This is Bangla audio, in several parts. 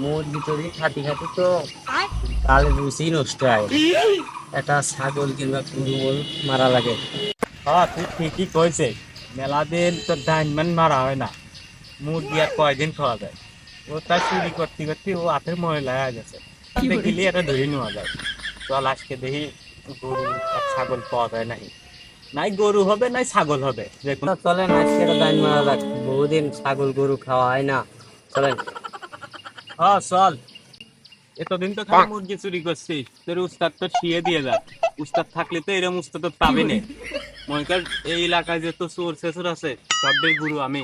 মুরগি টুরগি খাতি খাতি তো কালে রুচি নষ্ট হয়। একটা ছাগল কিংবা কুড়ুল মারা লাগে। হ্যাঁ তুই ঠিকই কইছে মেলা দিন তো ধান মান মারা হয় না। মুরগি আর কয়দিন খাওয়া যায়? ও তার চুরি করতে করতে ও হাতের ময়লা হয়ে গেছে। দেখিলে এটা ধরে নেওয়া যায়। চল আজকে দেখি গরু আর ছাগল পাওয়া যায় নাই নাই গরু হবে নাই ছাগল হবে। দেখুন চলেন আজকে দান মারা যাক। বহুদিন ছাগল গরু খাওয়া হয় না। চলেন। হ্যাঁ চল। এতদিন তো খালি মুরগি চুরি করছিস তোর উস্তাদ তো শিয়ে দিয়ে যা। উস্তাদ থাকলে তো এরম উস্তাদ তো পাবি না। মনে কর এই এলাকায় যে তো চোর শেষর আছে সবদের গুরু আমি।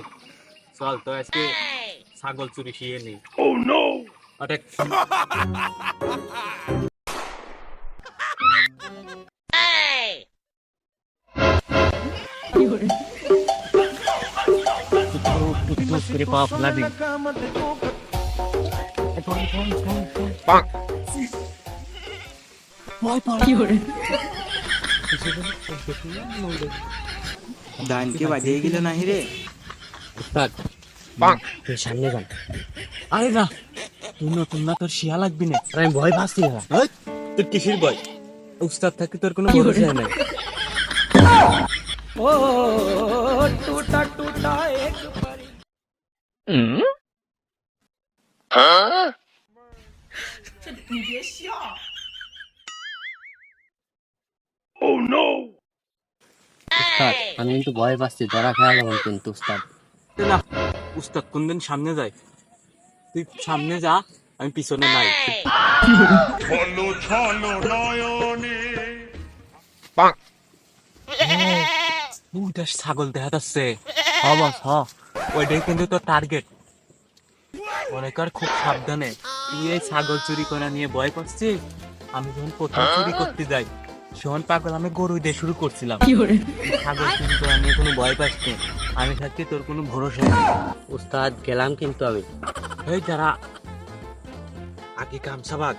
চল তো আজকে ছাগল চুরি শিয়ে নেই অনেক টুকটুক করে পা ফেলা দিই দানকে বাজিয়ে গেল নাহি রে? উস্তাদ তুই সামনে যান। আরে না তুই নতুন না তোর শিয়া লাগবি না। আমি ভয় পাচ্ছি না। তোর কিসির বয় উস্তাদ থাকি তোর কোনো ভরসা নাই। উস্তাদ আমি কিন্তু ভয় পাচ্ছি ধরা খেয়া যাবেন কিন্তু উস্তাদ না উস্তাদ কোনদিন সামনে যায় তুই সামনে যা আমি পিছনে নাই ওইটা ছাগল দেখা যাচ্ছে হ বস হ ওইটাই কিন্তু তোর টার্গেট মনে কর খুব সাবধানে। তুই এই ছাগল চুরি করা নিয়ে ভয় পাচ্ছিস? আমি যখন প্রথম চুরি করতে যাই সোহন পাগল আমি গরু দিয়ে শুরু করছিলাম। ছাগল চুরি করা নিয়ে কোনো ভয় পাস আমি থাকতে তোর কোনো ভরসা নেই। উস্তাদ গেলাম কিন্তু আমি। এই যারা আগে গামছা বাগ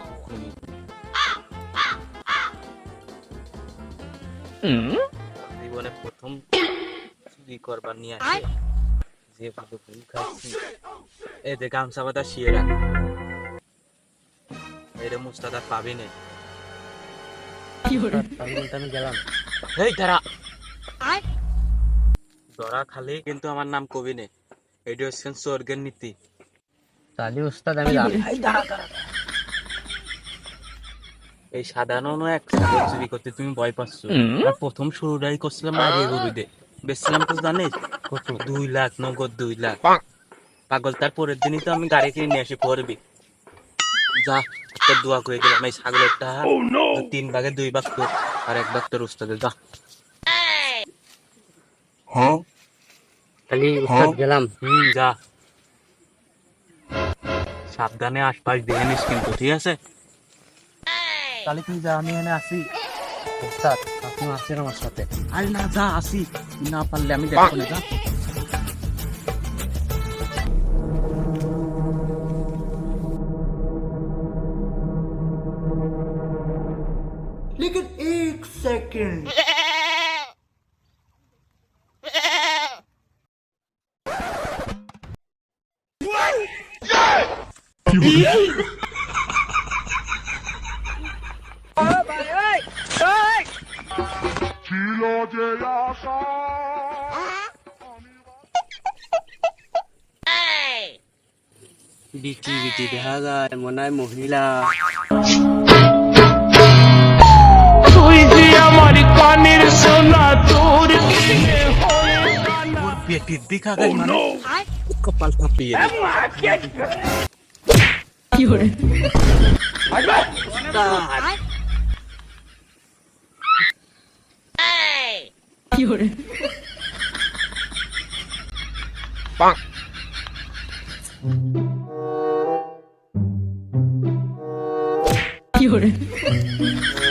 জীবনে প্রথম চুরি করবার নিয়ে আসে। যে ভুল খাচ্ছি। এই যে গামছা বাদা শিয়ে রাখ। পাবি না। আমি গেলাম। এই ধরা খালি কিন্তু আমার নাম কবি নে। এটা স্বর্গের নীতি। তাহলে উস্তাদ আমি এই সাধারণ এক চুরি করতে তুমি ভয় পাচ্ছ। আর প্রথম শুরুটাই করছিলাম আগে গরু দে বেচছিলাম তো জানিস? কত? দুই লাখ নগদ দুই লাখ। পাগল তার পরের দিনই তো আমি গাড়ি কিনে নিয়ে আসি পড়বি যা তোর দোয়া করে গেলাম এই ছাগলেরটা তিন ভাগে দুই ভাগ তোর আর এক ভাগ তোর উস্তাদে যা। তাহলে উস্তাদ গেলাম। হুম যা। সাবধানে আশপাশ দেখে নিস কিন্তু ঠিক আছে? তাহলে তুই যা আমি এখানে আসি। উস্তাদ আপনি আসছেন আমার সাথে আরে না যা আসি তুই না পারলে আমি দেখবো না যা लेकिन एक सेकंड বিটি বিটি দেখা যায় মনে হয় মহিলা ওর পেটির দিক আগাই মানে কপাল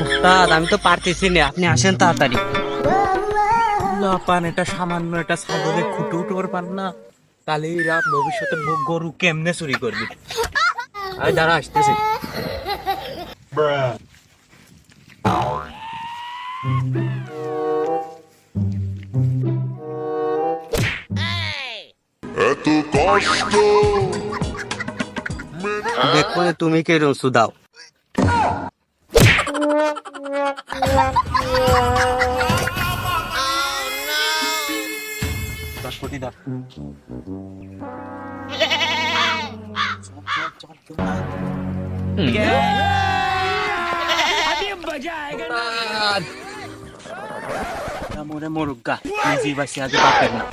উস্তাদ আমি তো পারতেছি না আপনি আসেন তাড়াতাড়ি। না পান এটা সামান্য এটা ছাগলে খুঁটে উঠে পান না। তাহলে এরা ভবিষ্যতে গরু কেমনে চুরি করবি? আরে দাঁড়া আসতেছে। দেখো তুমি কে রসু দাও। দশ কোটি দাও মোরে মোরুগা নিজে বাসি আগে পাবেন না